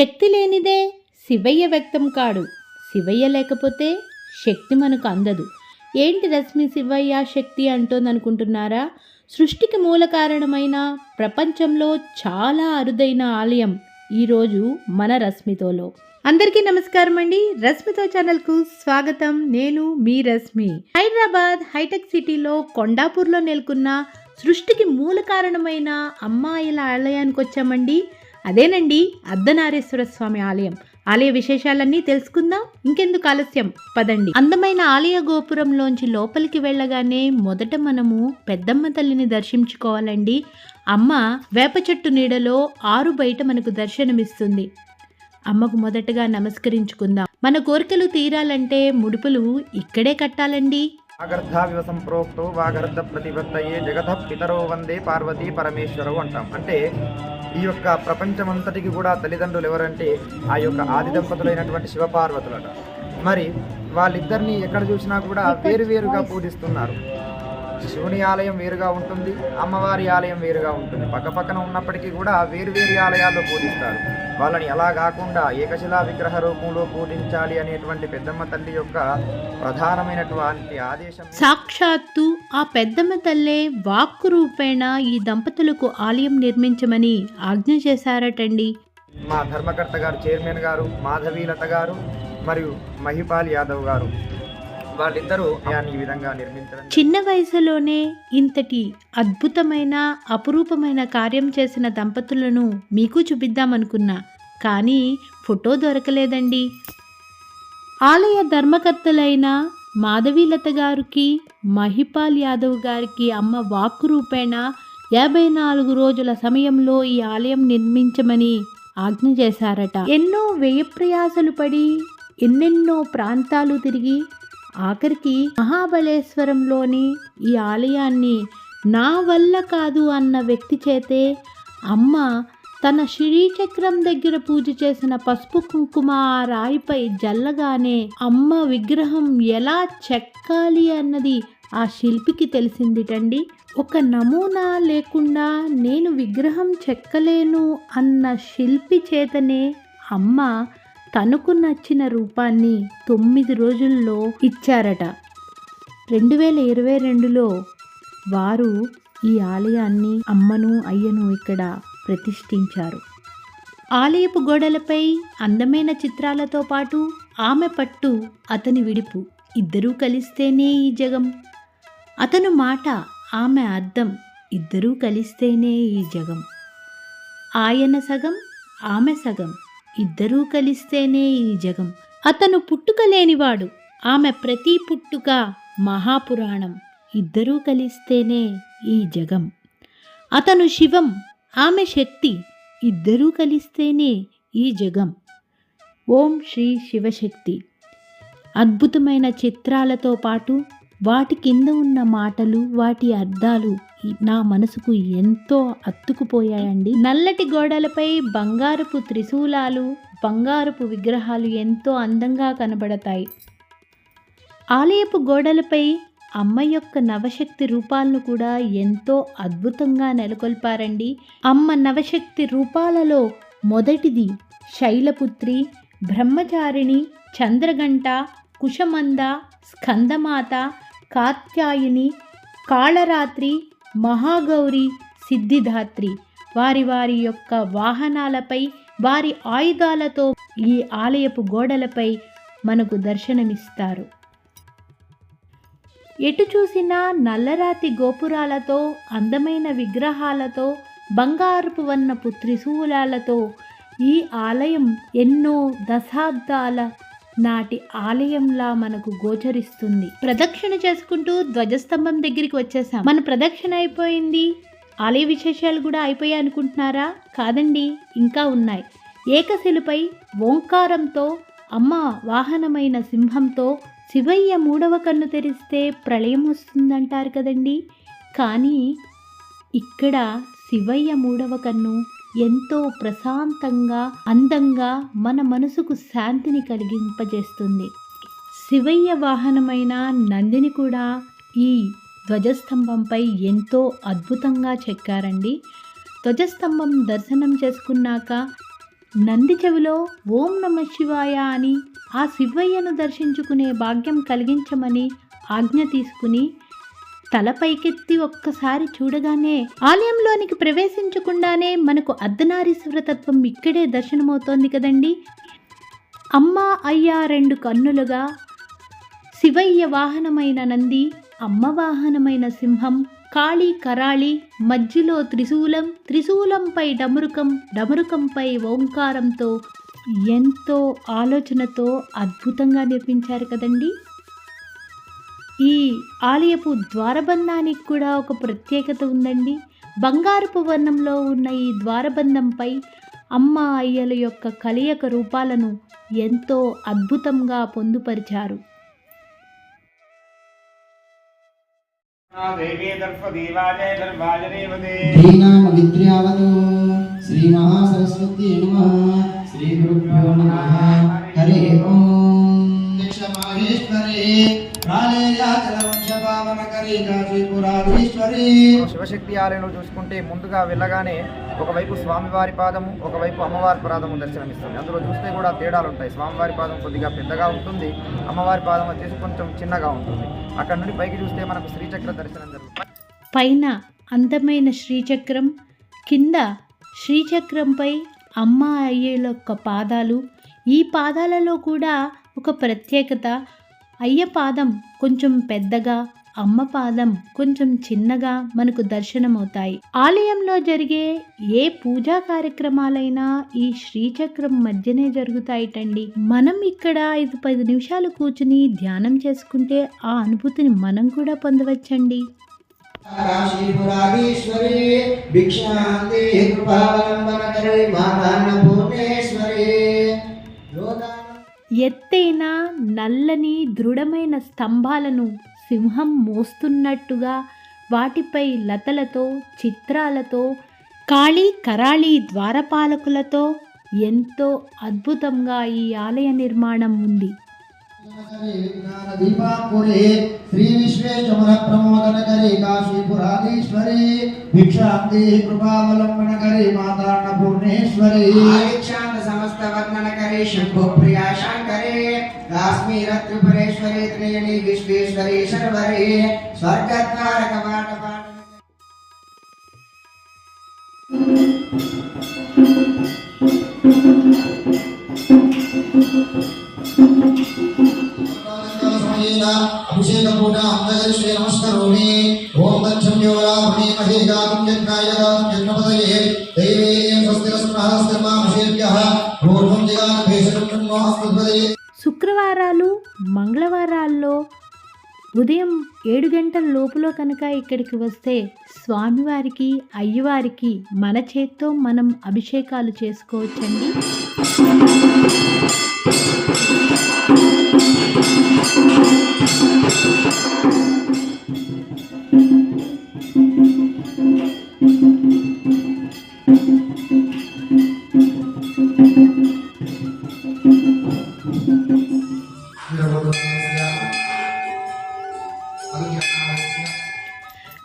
శక్తి లేనిదే శివయ్య వ్యక్తం కాడు. శివయ్య లేకపోతే శక్తి మనకు అందదు. ఏంటి రశ్మి శివయ్య శక్తి అంటోందనుకుంటున్నారా? సృష్టికి మూల కారణమైన ప్రపంచంలో చాలా అరుదైన ఆలయం ఈరోజు మన రశ్మితోలో. అందరికీ నమస్కారం అండి. రశ్మితో ఛానల్కు స్వాగతం. నేను మీ రశ్మి. హైదరాబాద్ హైటెక్ సిటీలో కొండాపూర్లో నెలకొన్న సృష్టికి మూల కారణమైన అమ్మాయిల ఆలయానికి వచ్చామండి అదేనండి అర్ధనారేశ్వర స్వామి ఆలయం. ఆలయ విశేషాలన్నీ తెలుసుకుందాం. ఇంకెందుకు ఆలస్యం? పదండి. అందమైన ఆలయ గోపురంలోంచి లోపలికి వెళ్ళగానే మొదట మనము పెద్దమ్మ తల్లిని దర్శించుకోవాలండి. అమ్మ వేప చెట్టు నీడలో ఆరు బయట మనకు దర్శనమిస్తుంది. అమ్మకు మొదటగా నమస్కరించుకుందాం. మన కోరికలు తీరాలంటే ముడుపులు ఇక్కడే కట్టాలండి. వాగర్ధావివ సంప్రోక్తో వాగర్ధ ప్రతిపత్తయే జగత పితరో వందే పార్వతీ పరమేశ్వరవు అంటాం. అంటే ఈ యొక్క ప్రపంచమంతటికి కూడా తల్లిదండ్రులు ఎవరంటే ఆ యొక్క ఆది దంపతులైనటువంటి శివపార్వతులట. మరి వాళ్ళిద్దరిని ఎక్కడ చూసినా కూడా వేరువేరుగా పూజిస్తున్నారు. శివుని ఆలయం వేరుగా ఉంటుంది అమ్మవారి ఆలయం వేరుగా ఉంటుంది. పక్క పక్కన ఉన్నప్పటికీ కూడా వేరువేరు ఆలయాల్లో పూజిస్తారు. వాళ్ళని ఎలా కాకుండా ఏకశిలా విగ్రహ రూపంలో పూజించాలి అనేటువంటి పెద్దమ్మ తల్లి యొక్క ప్రధానమైనటువంటి ఆదేశం. సాక్షాత్తు ఆ పెద్దమ్మ తల్లే వాక్కు రూపేణ ఈ దంపతులకు ఆలయం నిర్మించమని ఆజ్ఞ చేశారటండి. మా ధర్మకర్త గారు చైర్మన్ గారు మాధవీలత గారు మరియు మహిపాల్ యాదవ్ గారు. వాళ్ళిద్దరూ ఈ విధంగా నిర్మించడం చిన్న వయసులోనే ఇంతటి అద్భుతమైన అపురూపమైన కార్యం చేసిన దంపతులను మీకు చూపిద్దామనుకున్నా కానీ ఫోటో దొరకలేదండి. ఆలయ ధర్మకర్తలైన మాధవీలత గారికి మహిపాల్ యాదవ్ గారికి అమ్మ వాక్ రూపేణ యాభై నాలుగు రోజుల సమయంలో ఈ ఆలయం నిర్మించమని ఆజ్ఞ చేశారట. ఎన్నో వ్యయప్రయాసలు పడి ఎన్నెన్నో ప్రాంతాలు తిరిగి ఆఖరికి మహాబలేశ్వరంలోని ఈ ఆలయాన్ని నా వల్ల కాదు అన్న వ్యక్తి చేతే అమ్మ తన శ్రీచక్రం దగ్గర పూజ చేసిన పసుపు కుంకుమ ఆ రాయిపై జల్లగానే అమ్మ విగ్రహం ఎలా చెక్కాలి అన్నది ఆ శిల్పికి తెలిసిందిటండి. ఒక నమూనా లేకుండా నేను విగ్రహం చెక్కలేను అన్న శిల్పి చేతనే అమ్మ తనకు నచ్చిన రూపాన్ని తొమ్మిది రోజుల్లో ఇచ్చారట. రెండు వేల ఇరవై రెండులో వారు ఈ ఆలయాన్ని అమ్మను అయ్యను ఇక్కడ ప్రతిష్ఠించారు. ఆలయపు గోడలపై అందమైన చిత్రాలతో పాటు ఆమె పట్టు అతని విడుపు. ఇద్దరూ కలిస్తేనే ఈ జగం. అతను మాట ఆమె అర్థం ఇద్దరూ కలిస్తేనే ఈ జగం. ఆయన సగం ఆమె సగం. ఇద్దరూ కలిస్తేనే ఈ జగం. అతను పుట్టుక లేనివాడు. ఆమె ప్రతి పుట్టుక మహాపురాణం. ఇద్దరూ కలిస్తేనే ఈ జగం. అతను శివం. ఆమె శక్తి. ఇద్దరూ కలిస్తేనే ఈ జగం. ఓం శ్రీ శివశక్తి. అద్భుతమైన చిత్రాలతో పాటు వాటి కింద ఉన్న మాటలు వాటి అర్థాలు నా మనసుకు ఎంతో అత్తుకుపోయాయండి నల్లటి గోడలపై బంగారపు త్రిశూలాలు బంగారపు విగ్రహాలు ఎంతో అందంగా కనబడతాయి. ఆలయపు గోడలపై అమ్మ యొక్క నవశక్తి రూపాలను కూడా ఎంతో అద్భుతంగా నెలకొల్పారండి. అమ్మ నవశక్తి రూపాలలో మొదటిది శైలపుత్రి బ్రహ్మచారిణి చంద్రగంట కుశమంద స్కందమాత కాత్యాయిని కాళరాత్రి మహాగౌరి సిద్ధిదాత్రి వారి వారి యొక్క వాహనాలపై వారి ఆయుధాలతో ఈ ఆలయపు గోడలపై మనకు దర్శనమిస్తారు. ఎటు చూసినా నల్లరాతి గోపురాలతో అందమైన విగ్రహాలతో బంగారపు వర్ణపు త్రిశూలాలతో ఈ ఆలయం ఎన్నో దశాబ్దాల నాటి ఆలయంలా మనకు గోచరిస్తుంది. ప్రదక్షిణ చేసుకుంటూ ధ్వజస్తంభం దగ్గరికి వచ్చేసాం మన ప్రదక్షిణ అయిపోయింది. ఆలయ విశేషాలు కూడా అయిపోయాయి అనుకుంటున్నారా? కాదండి ఇంకా ఉన్నాయి. ఏకశిలుపై ఓంకారంతో అమ్మ వాహనమైన సింహంతో శివయ్య మూడవ కన్ను తెరిస్తే ప్రళయం వస్తుందంటారు కదండి. కానీ ఇక్కడ శివయ్య మూడవ కన్ను ఎంతో ప్రశాంతంగా అందంగా మన మనసుకు శాంతిని కలిగింపజేస్తుంది. శివయ్య వాహనమైన నందిని కూడా ఈ ధ్వజస్తంభంపై ఎంతో అద్భుతంగా చెక్కారండి. ధ్వజస్తంభం దర్శనం చేసుకున్నాక నంది చెవిలో ఓం నమ శివాయ అని ఆ శివయ్యను దర్శించుకునే భాగ్యం కలిగించమని ఆజ్ఞ తీసుకుని తల పైకెత్తి ఒక్కసారి చూడగానే ఆలయంలోనికి ప్రవేశించకుండానే మనకు అర్ధనారీశ్వరతత్వం ఇక్కడే దర్శనమవుతోంది కదండి. అమ్మ అయ్య రెండు కన్నులుగా శివయ్య వాహనమైన నంది అమ్మ వాహనమైన సింహం కాళీ కరాళి మధ్యలో త్రిశూలం త్రిశూలంపై డమరుకం డమరుకంపై ఓంకారంతో ఎంతో ఆలోచనతో అద్భుతంగా నిర్మించారు కదండి. ఈ ఆలయపు ద్వారబంధానికి కూడా ఒక ప్రత్యేకత ఉందండి. బంగారపు వర్ణంలో ఉన్న ఈ ద్వారబంధంపై అమ్మ అయ్యల యొక్క కలయిక రూపాలను ఎంతో అద్భుతంగా పొందుపరిచారు. శ్రీ మహాసరస్వతి శ్రీ గురుభ్యో నమ. హరి ఓం. దీక్షమాహేశ్వరి ప్రాళేయాచలవంశపావనకరి శివశక్తి ఆలయంలో చూసుకుంటే ముందుగా వెళ్ళగానే ఒకవైపు స్వామివారి పాదము ఒకవైపు అమ్మవారి పాదము దర్శనమిస్తుంది. అందులో చూస్తే కూడా తేడాలు ఉంటాయి స్వామివారి పాదం కొద్దిగా పెద్దగా ఉంటుంది. అమ్మవారి పాదం వచ్చేసి కొంచెం చిన్నగా ఉంటుంది. అక్కడ నుండి పైకి చూస్తే మనకు శ్రీచక్ర దర్శనం జరుగుతుంది. పైన అందమైన శ్రీచక్రం కింద శ్రీచక్రంపై అమ్మ అయ్యల యొక్క పాదాలు. ఈ పాదాలలో కూడా ఒక ప్రత్యేకత అయ్య పాదం కొంచెం పెద్దగా అమ్మ పాదం కొంచెం చిన్నగా మనకు దర్శనమవుతాయి. ఆలయంలో జరిగే ఏ పూజా కార్యక్రమాలైనా ఈ శ్రీచక్రం మధ్యనే జరుగుతాయిటండి. మనం ఇక్కడ ఐదు పది నిమిషాలు కూర్చుని ధ్యానం చేసుకుంటే ఆ అనుభూతిని మనం కూడా పొందవచ్చండి. కాశీపురాధీశ్వరి భిక్షాంతి కృపావలంబనకరి మాతాన్న లోకాన ఎత్తైన నల్లని దృఢమైన స్తంభాలను సింహం మోస్తున్నట్టుగా వాటిపై లతలతో చిత్రాలతో కాళీ కరాళీ ద్వారపాలకులతో ఎంతో అద్భుతంగా ఈ ఆలయ నిర్మాణం ఉంది. దీపాపురి శ్రీ విశ్వేశ్వర ప్రమోదనకరి కాశీపురాధీశ్వరి భిక్షాంతి కృపావలంబనకరి సమస్త వర్ణనకరే శంభో ప్రియా काश्मीरत्रिपुरेश्वरे त्रियणि विश्वेश्वरे शर्वरे। स्वर्गद्वारकवाटपाट లోపులో కనుక ఇక్కడికి వస్తే స్వామివారికి అయ్యవారికి మన చేత్తో మనం అభిషేకాలు చేసుకోవచ్చండి.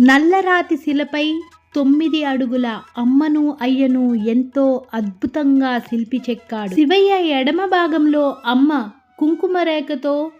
నల్లరాతి శిలపై తొమ్మిది అడుగుల అమ్మను అయ్యను ఎంతో అద్భుతంగా శిల్పి చెక్కాడు. శివయ్య ఎడమ భాగంలో అమ్మ కుంకుమ రేఖతో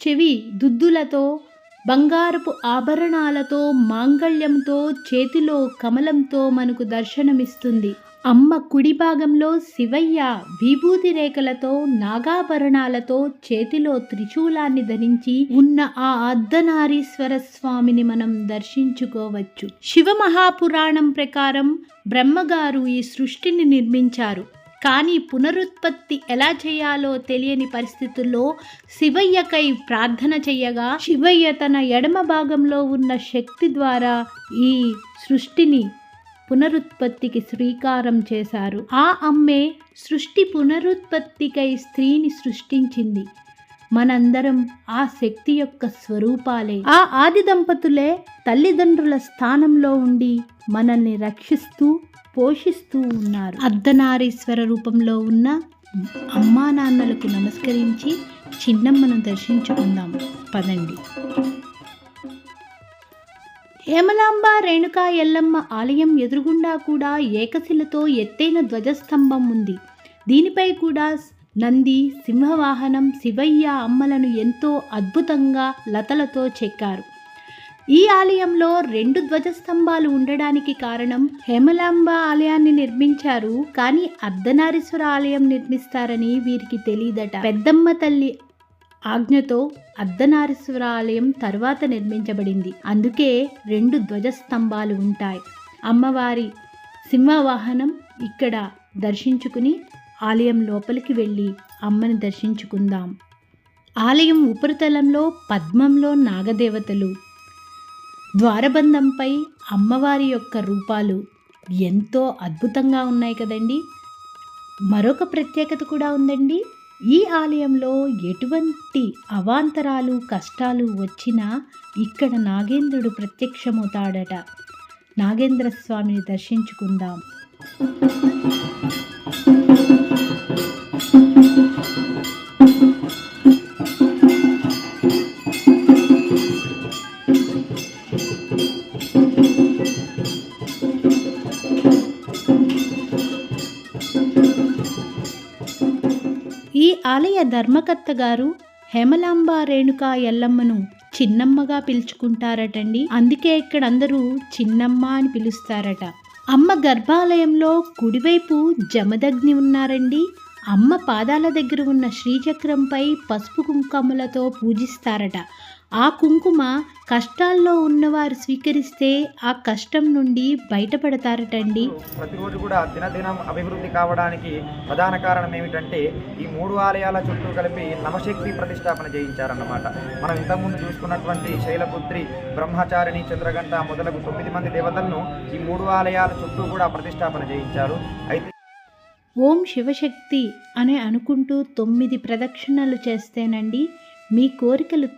చెవి దుద్దులతో బంగారపు ఆభరణాలతో మాంగళ్యంతో చేతిలో కమలంతో మనకు దర్శనమిస్తుంది. అమ్మ కుడి భాగంలో శివయ్య విభూతి రేఖలతో నాగాభరణాలతో చేతిలో త్రిశూలాన్ని ధరించి ఉన్న ఆ అర్ధనారీశ్వర స్వామిని మనం దర్శించుకోవచ్చు. శివ మహాపురాణం ప్రకారం బ్రహ్మగారు ఈ సృష్టిని నిర్మించారు. కానీ పునరుత్పత్తి ఎలా చేయాలో తెలియని పరిస్థితుల్లో శివయ్యకై ప్రార్థన చెయ్యగా శివయ్య తన ఎడమ భాగంలో ఉన్న శక్తి ద్వారా ఈ సృష్టిని పునరుత్పత్తికి శ్రీకారం చేశారు. ఆ అమ్మే సృష్టి పునరుత్పత్తికై స్త్రీని సృష్టించింది. మనందరం ఆ శక్తి యొక్క స్వరూపాలే. ఆ ఆది దంపతులే తల్లిదండ్రుల స్థానంలో ఉండి మనల్ని రక్షిస్తూ పోషిస్తూ ఉన్నారు. అర్ధనారీశ్వర రూపంలో ఉన్న అమ్మా నాన్నలకు నమస్కరించి చిన్నమ్మను దర్శించుకుందాం. పదండి. హేమలాంబ రేణుకా ఎల్లమ్మ ఆలయం ఎదురుగుండా కూడా ఏకశిలతో ఎత్తైన ధ్వజస్తంభం ఉంది. దీనిపై కూడా నంది సింహవాహనం శివయ్య అమ్మలను ఎంతో అద్భుతంగా లతలతో చెక్కారు. ఈ ఆలయంలో రెండు ధ్వజస్తంభాలు ఉండడానికి కారణం హేమలాంబ ఆలయాన్ని నిర్మించారు కానీ అర్ధనారీశ్వర ఆలయం నిర్మిస్తారని వీరికి తెలియదట. పెద్దమ్మ తల్లి ఆజ్ఞతో అర్ధనారీశ్వరాలయం తర్వాత నిర్మించబడింది. అందుకే రెండు ధ్వజస్తంభాలు ఉంటాయి. అమ్మవారి సింహవాహనం ఇక్కడ దర్శించుకుని ఆలయం లోపలికి వెళ్ళి అమ్మని దర్శించుకుందాం. ఆలయం ఉపరితలంలో పద్మంలో నాగదేవతలు. ద్వారబంధంపై అమ్మవారి యొక్క రూపాలు ఎంతో అద్భుతంగా ఉన్నాయి కదండి. మరొక ప్రత్యేకత కూడా ఉందండి. ఈ ఆలయంలో ఎటువంటి అవాంతరాలు కష్టాలు వచ్చినా ఇక్కడ నాగేంద్రుడు ప్రత్యక్షమవుతాడట. నాగేంద్ర స్వామిని దర్శించుకుందాం. ధర్మకర్త గారు హేమలాంబ రేణుక ఎల్లమ్మను చిన్నమ్మగా పిలుచుకుంటారటండి. అందుకే ఇక్కడ అందరూ చిన్నమ్మ అని పిలుస్తారట. అమ్మ గర్భాలయంలో కుడివైపు జమదగ్ని ఉన్నారండి. అమ్మ పాదాల దగ్గర ఉన్న శ్రీచక్రంపై పసుపు కుంకుమలతో పూజిస్తారట. ఆ కుంకుమ కష్టాల్లో ఉన్నవారు స్వీకరిస్తే ఆ కష్టం నుండి బయటపడతారటండి. ప్రతిరోజు కూడా దినదినం అభివృద్ధి కావడానికి ప్రధాన కారణం ఏమిటంటే ఈ మూడు ఆలయాల చుట్టూ కలిపి నవశక్తి ప్రతిష్టాపన చేయించారన్నమాట. మనం ఇంతకుముందు చూసుకున్నటువంటి శైలపుత్రి బ్రహ్మచారిణి చంద్రగంట మొదలగు తొమ్మిది మంది దేవతలను ఈ మూడు ఆలయాల చుట్టూ కూడా ప్రతిష్టాపన చేయించారు. అయితే ఓం శివశక్తి అని అనుకుంటూ తొమ్మిది ప్రదక్షిణలు చేస్తేనండి మీ కోరికలు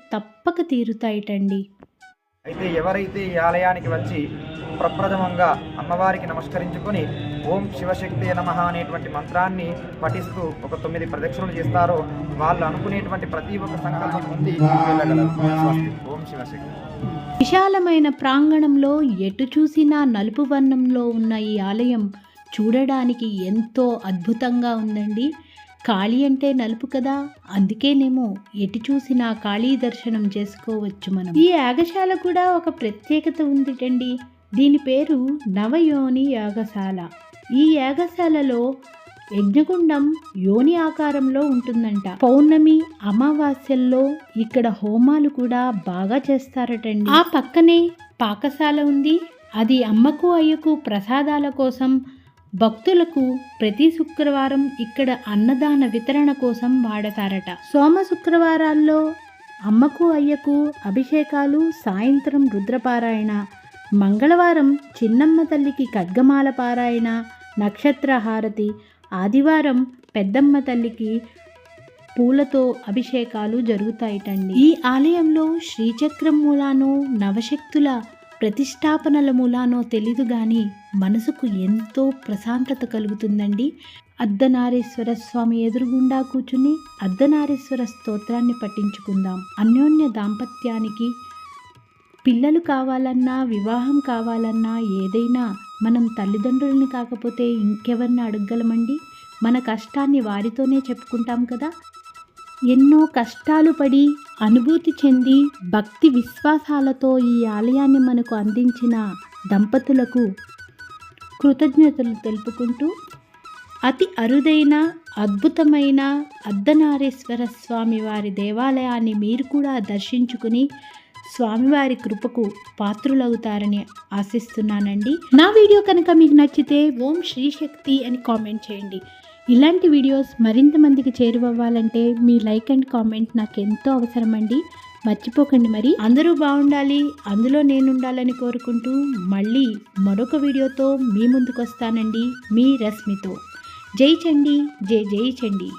తప్పక తీరుతాయిటండి. అయితే ఎవరైతే ఈ ఆలయానికి వచ్చి ప్రప్రథమంగా అమ్మవారికి నమస్కరించుకొని ఓం శివశక్తి నమః అనేటువంటి మంత్రాన్ని పఠిస్తూ ఒక తొమ్మిది ప్రదక్షిణలు చేస్తారో వాళ్ళు అనుకునేటువంటి ప్రతి ఒక్క సంకల్పం ఉంది. ఓం శివశక్తి. విశాలమైన ప్రాంగణంలో ఎటు చూసినా నలుపు వర్ణంలో ఉన్న ఈ ఆలయం చూడడానికి ఎంతో అద్భుతంగా ఉందండి. కాళీ అంటే నలుపు కదా? అందుకేనేమో ఎటు చూసినా కాళీ దర్శనం చేసుకోవచ్చు మనం. ఈ యాగశాల కూడా ఒక ప్రత్యేకత ఉందిటండి. దీని పేరు నవయోని యాగశాల. ఈ యాగశాలలో యజ్ఞగుండం యోని ఆకారంలో ఉంటుందంట. పౌర్ణమి అమావాస్యల్లో ఇక్కడ హోమాలు కూడా బాగా చేస్తారటండి. ఆ పక్కనే పాకశాల ఉంది. అది అమ్మకు అయ్యకు ప్రసాదాల కోసం భక్తులకు ప్రతి శుక్రవారం ఇక్కడ అన్నదాన వితరణ కోసం వాడతారట. సోమ శుక్రవారాల్లో అమ్మకు అయ్యకు అభిషేకాలు సాయంత్రం రుద్రపారాయణ మంగళవారం చిన్నమ్మ తల్లికి ఖడ్గమాల పారాయణ నక్షత్ర హారతి ఆదివారం పెద్దమ్మ తల్లికి పూలతో అభిషేకాలు జరుగుతాయిటండి. ఈ ఆలయంలో శ్రీచక్రం మూలాను నవశక్తుల ప్రతిష్టాపనల మూలానో తెలీదు గాని మనసుకు ఎంతో ప్రశాంతత కలుగుతుందండి. అర్ధనారీశ్వర స్వామి ఎదురుగుండా కూర్చుని అర్ధనారీశ్వర స్తోత్రాన్ని పఠించుకుందాం. అన్యోన్య దాంపత్యానికి పిల్లలు కావాలన్నా వివాహం కావాలన్నా ఏదైనా మనం తల్లిదండ్రులని కాకపోతే ఇంకెవరిని అడగగలమండి? మన కష్టాన్ని వారితోనే చెప్పుకుంటాం కదా? ఎన్నో కష్టాలు పడి అనుభూతి చెంది భక్తి విశ్వాసాలతో ఈ ఆలయాన్ని మనకు అందించిన దంపతులకు కృతజ్ఞతలు తెలుపుకుంటూ అతి అరుదైన అద్భుతమైన అర్ధనారేశ్వర స్వామి వారి దేవాలయాన్ని మీరు కూడా దర్శించుకుని స్వామివారి కృపకు పాత్రులవుతారని ఆశిస్తున్నానండి. నా వీడియో కనుక మీకు నచ్చితే ఓం శ్రీశక్తి అని కామెంట్ చేయండి. ఇలాంటి వీడియోస్ మరింత మందికి చేరువవ్వాలంటే మీ లైక్ అండ్ కామెంట్ నాకు ఎంతో అవసరమండి. మర్చిపోకండి మరి. అందరూ బాగుండాలి. అందులో నేను ఉండాలని కోరుకుంటూ మళ్ళీ మరొక వీడియోతో మీ ముందుకు వస్తానండి మీ రశ్మితో. జై చండి. జై జై చండి.